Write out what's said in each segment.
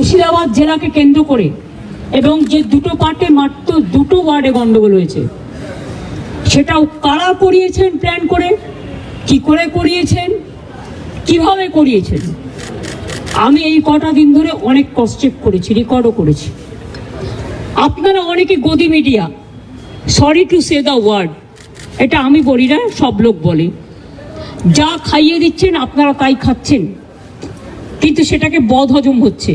মুর্শিদাবাদ জেলাকে কেন্দ্র করে এবং যে দুটো পার্টে মাত্র দুটো ওয়ার্ডে গন্ডগোল হয়েছে। সেটাও কারা করিয়েছেন প্ল্যান করে? কি করে করিয়েছেন? কীভাবে করিয়েছেন? আমি এই কটা দিন ধরে অনেক চেক করেছি রেকর্ডও করেছি। আপনারা অনেকে godi media sorry to say the word এটা আমি বলি না, সব লোক বলে। যা খাইয়ে দিচ্ছেন, আপনারা তাই খাচ্ছেন। কিন্তু সেটাকে বদ হজম হচ্ছে।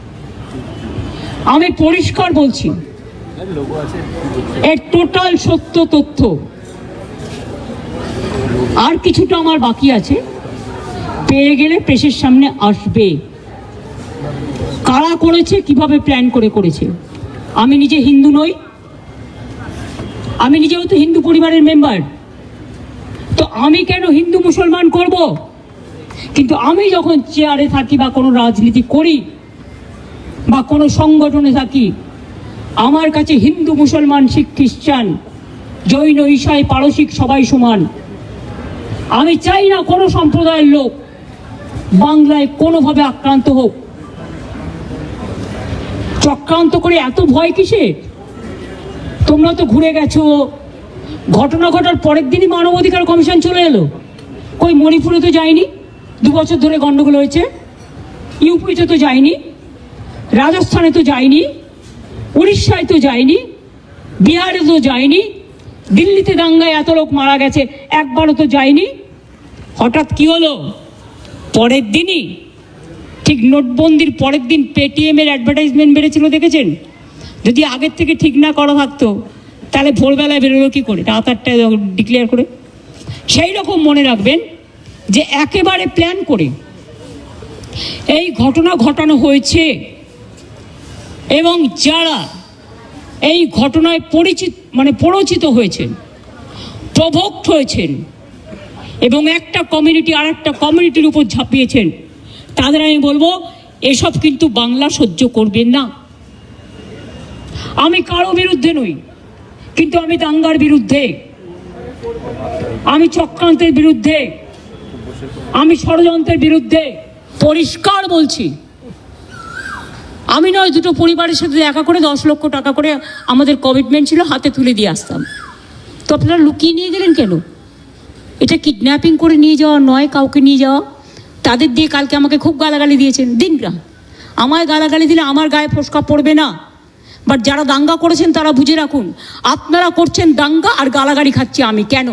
আমি পরিষ্কার বলছি। এর টোটাল সত্য তথ্য। আর কিছুটা আমার বাকি আছে। পেয়ে গেলে প্রেসের সামনে আসবে। কারা করেছে, কীভাবে প্ল্যান করে করেছে? আমি নিজে হিন্দু নই। আমি নিজেও তো হিন্দু পরিবারের মেম্বার তো আমি কেন হিন্দু মুসলমান করব? কিন্তু আমি যখন চেয়ারে থাকি বা কোনো রাজনীতি করি বা কোনো সংগঠনে থাকি। আমার কাছে হিন্দু, মুসলমান, শিখ, খ্রিস্টান, জৈন ঈশাই পারসিক সবাই সমান। আমি চাই না কোনো সম্প্রদায়ের লোক বাংলায় কোনোভাবে আক্রান্ত হোক। চক্রান্ত করে এত ভয় কিসে? তোমরা তো ঘুরে গেছো। ঘটনা ঘটার পরের দিনই মানবাধিকার কমিশন চলে এলো। কই মণিপুরে তো যায়নি? দু বছর ধরে গণ্ডগোল হয়েছে। ইউপিতে তো যায়নি। রাজস্থানে তো যায়নি, উড়িষ্যায় তো যায়নি, বিহারে তো যায়নি, দিল্লিতে দাঙ্গায় এত লোক মারা গেছে, একবারও তো যায়নি। হঠাৎ কি হলো? পরের দিনই, ঠিক নোটবন্দির পরের দিন পেটিএমের অ্যাডভার্টাইজমেন্ট বেড়েছিল, দেখেছেন? যদি আগের থেকে ঠিক না করা থাকতো, তাহলে ভোরবেলায় বেরোলো কী করে? রাত আটটায় ডিক্লেয়ার করে। সেই রকম মনে রাখবেন যে একেবারে প্ল্যান করে এই ঘটনা ঘটানো হয়েছে। এবং যারা এই ঘটনায় পরিচিত মানে পরিচিত হয়েছেন, প্রভোক্ত হয়েছেন, এবং একটা কমিউনিটি আর একটা কমিউনিটির উপর ঝাঁপিয়েছেন, তাদের আমি বলব, এসব কিন্তু বাংলা সহ্য করবেন না। আমি কারও বিরুদ্ধে নই, কিন্তু আমি দাঙ্গার বিরুদ্ধে, আমি চক্রান্তের বিরুদ্ধে, আমি ষড়যন্ত্রের বিরুদ্ধে পরিষ্কার বলছি আমি নয়, দুটো পরিবারের সাথে দেখা করে দশ লক্ষ টাকা করে আমাদের কমিটমেন্ট ছিল, হাতে তুলে দিয়ে আসতাম। তো আপনারা লুকিয়ে নিয়ে গেলেন কেন? এটা কিডন্যাপিং করে নিয়ে যাওয়া নয়, কাউকে নিয়ে যাওয়া। তাদের দিয়ে কালকে আমাকে খুব গালাগালি দিয়েছেন দিন না আমায় গালাগালি দিলে আমার গায়ে ফোসকা পড়বে না। বাট যারা দাঙ্গা করেছেন, তারা বুঝে রাখুন, আপনারা করছেন দাঙ্গা আর গালাগালি খাচ্ছি আমি, কেন?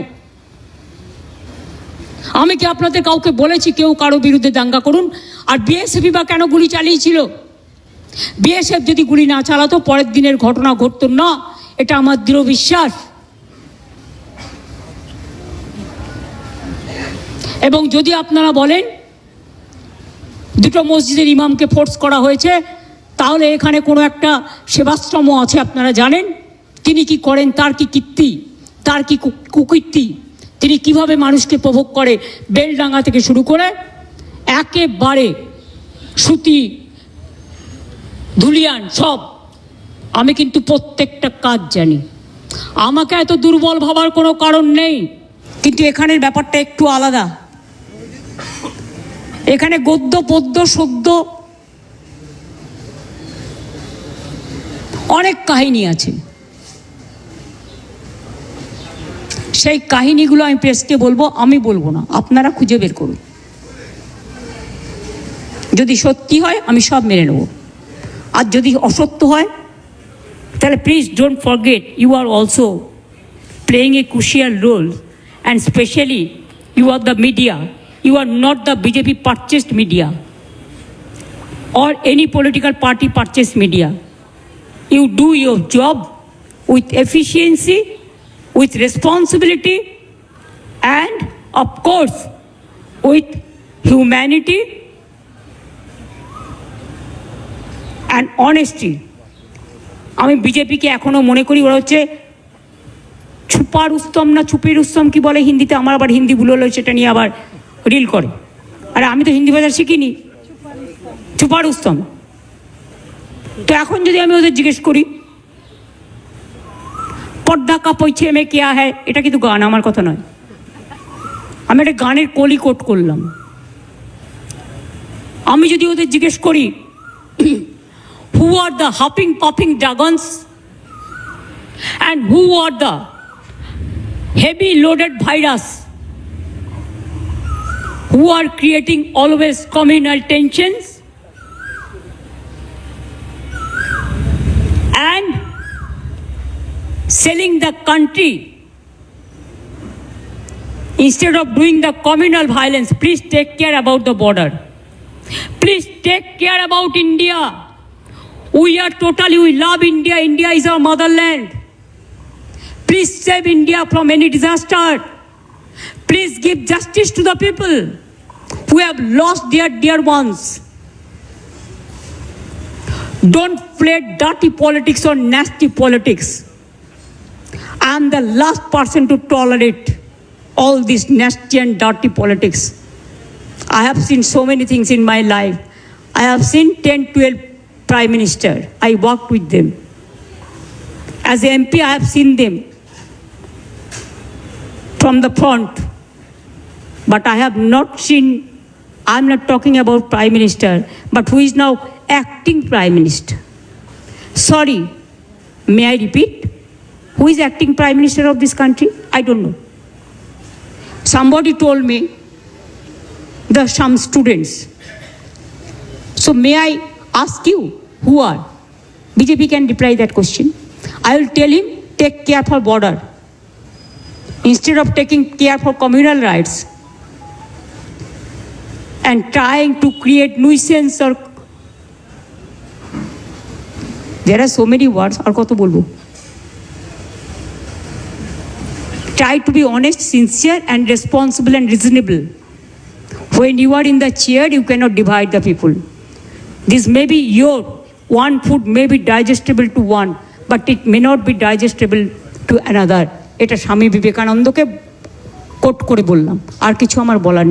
আমি কি আপনাদের কাউকে বলেছি, কেউ কারও বিরুদ্ধে দাঙ্গা করুন? আর বিএসএফই বা কেন গুলি চালিয়েছিল? বিএসএফ যদি গুলি না চালাতো, পরের দিনের ঘটনা ঘটতো না। এটা আমার দৃঢ় বিশ্বাস। এবং যদি আপনারা বলেন, দুটো মসজিদের ইমামকে ফোর্স করা হয়েছে, তাহলে এখানে কোনো একটা সেবাশ্রম আছে, আপনারা জানেন। তিনি কি করেন, তার কি কীর্তি, তার কি কুকীর্তি, তিনি কীভাবে মানুষকে প্রভোগ করে, বেলডাঙ্গা থেকে শুরু করে, একেবারে সুতি ধুলিয়ান, সব। আমি কিন্তু প্রত্যেকটা কাজ জানি। আমাকে এত দুর্বল ভাবার কোনো কারণ নেই। কিন্তু এখানের ব্যাপারটা একটু আলাদা। এখানে গদ্য, পদ্য সদ্য অনেক কাহিনী আছে। সেই কাহিনীগুলো আমি প্রেসকে বলব, আমি বলব না। আপনারা খুঁজে বের করুন। যদি সত্যি হয়, আমি সব মেনে নেব। আর যদি অসত্য হয় তাহলে please don't forget you are also playing a crucial role and specially you are the media you are not the bjp purchased media or any political party purchased media you do your job with efficiency with responsibility and of course with humanity and honesty. আমি বিজেপিকে এখনও মনে করি, ওরা হচ্ছে super উস্তম না চুপের উস্তম কি বলে হিন্দিতে? আমার আবার হিন্দি ভুল হলো সেটা নিয়ে আবার রিল করে। আরে আমি তো হিন্দি ভাষা শিখিনি। ছুপার উস্তম তো এখন যদি আমি ওদের জিজ্ঞেস করি, পর্দা কা পৈছে মে কেয়া হ্যায়? এটা কিন্তু গান, আমার কথা নয়। আমি একটা গানের কলি কোট করলাম। আমি যদি ওদের জিজ্ঞেস করি who are the hopping, popping dragons, and who are the heavy loaded virus? Who are creating always communal tensions? And selling the country instead of doing the communal violence. Please take care about the border. Please take care about india we are totally we love india india is our motherland Please save India from any disaster. Please give justice to the people who have lost their dear ones. Don't play dirty politics or nasty politics. I am the last person to tolerate all this nasty and dirty politics. I have seen so many things in my life. I have seen 10, 12 prime minister. I worked with them. As a MP, I have seen them from the front. But I have not seen, I'm not talking about Prime Minister, but who is now acting Prime Minister. Sorry, may I repeat? Who is acting Prime Minister of this country? I don't know. Somebody told me there are some students. So may I ask you, who are? BJP can reply that question. I will tell him, take care for border. Instead of taking care for communal rights and trying to create nuisance or there are so many words, or koto bolbo. Try to be honest, sincere and responsible and reasonable. When you are in the chair, you cannot divide the people. This may be your one food may be digestible to one but it may not be digestible to another এটা স্বামী বিবেকানন্দকে coat করে বললাম আর কিছু আমার বলার।